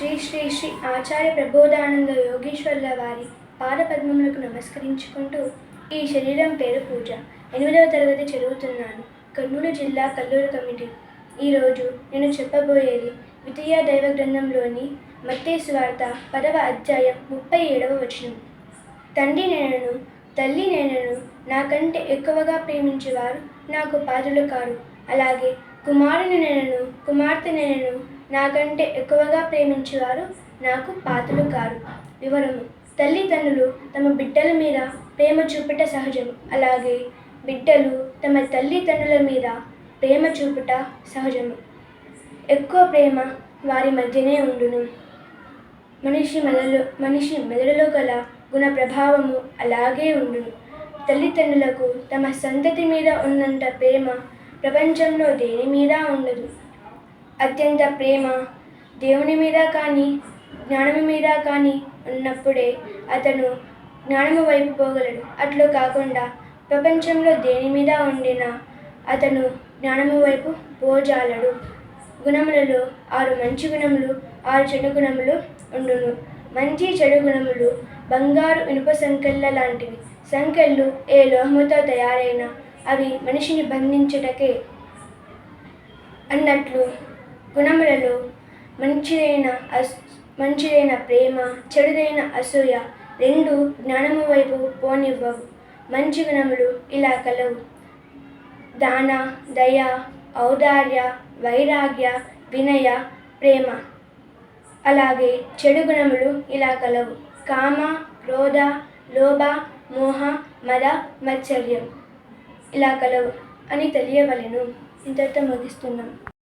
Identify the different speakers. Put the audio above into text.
Speaker 1: శ్రీ శ్రీ శ్రీ ఆచార్య ప్రబోధానంద యోగేశ్వర్ల వారి పాదపద్మములకు నమస్కరించుకుంటూ ఈ శరీరం పేరు పూజ. ఎనిమిదవ తరగతి చదువుతున్నాను. కర్నూలు జిల్లా కల్లూరు కమిటీ. ఈరోజు నేను చెప్పబోయేది ద్వితీయ దైవ గ్రంథంలోని మత్తే స్వార్త పదవ అధ్యాయం ముప్పై ఏడవ వచనం. తండ్రి నేనను తల్లి నేనను నాకంటే ఎక్కువగా ప్రేమించేవారు నాకు పాదులు కారు. అలాగే కుమారుని నేనను కుమార్తె నేనను నాకంటే ఎక్కువగా ప్రేమించేవారు నాకు పాత్రలు కారు. వివరము. తల్లిదండ్రులు తమ బిడ్డల మీద ప్రేమ చూపుట సహజం అలాగే బిడ్డలు తమ తల్లిదండ్రుల మీద ప్రేమ చూపుట సహజము. ఎక్కువ ప్రేమ వారి మధ్యనే ఉండును. మనిషి మెదడులో మనిషి మెదడులో గల గుణ ప్రభావము అలాగే ఉండును. తల్లిదండ్రులకు తమ సంతతి మీద ఉన్నంత ప్రేమ ప్రపంచంలో దేని మీద ఉండదు. అత్యంత ప్రేమ. దేవుని మీద కానీ జ్ఞానము మీద కానీ ఉన్నప్పుడే అతను జ్ఞానము వైపు పోగలడు. అట్లు కాకుండా ప్రపంచంలో దేని మీద ఉండినా అతను జ్ఞానము వైపు పోజాలడు. గుణములలో ఆరు మంచి గుణములు ఆరు చెడు గుణములు ఉండును. మంచి చెడు గుణములు బంగారు ఇనుప సంకెళ్ళ లాంటివి. సంకెళ్ళు ఏ లోహముతో తయారైన అవి మనిషిని బంధించుటకే అన్నట్లు గుణములలో మంచిదైన అస్ మంచిదైన ప్రేమ చెడుదైన అసూయ రెండు జ్ఞానము వైపు పోనివ్వవు. మంచి గుణములు ఇలా కలవు. దాన దయ ఔదార్య వైరాగ్య వినయ ప్రేమ. అలాగే చెడు గుణములు ఇలా కలవు. కామ క్రోధ లోభ మోహ మద మత్సర్యం ఇలా కలవు అని తెలియవలెను. ఇంతటితో ముగిస్తున్నాం.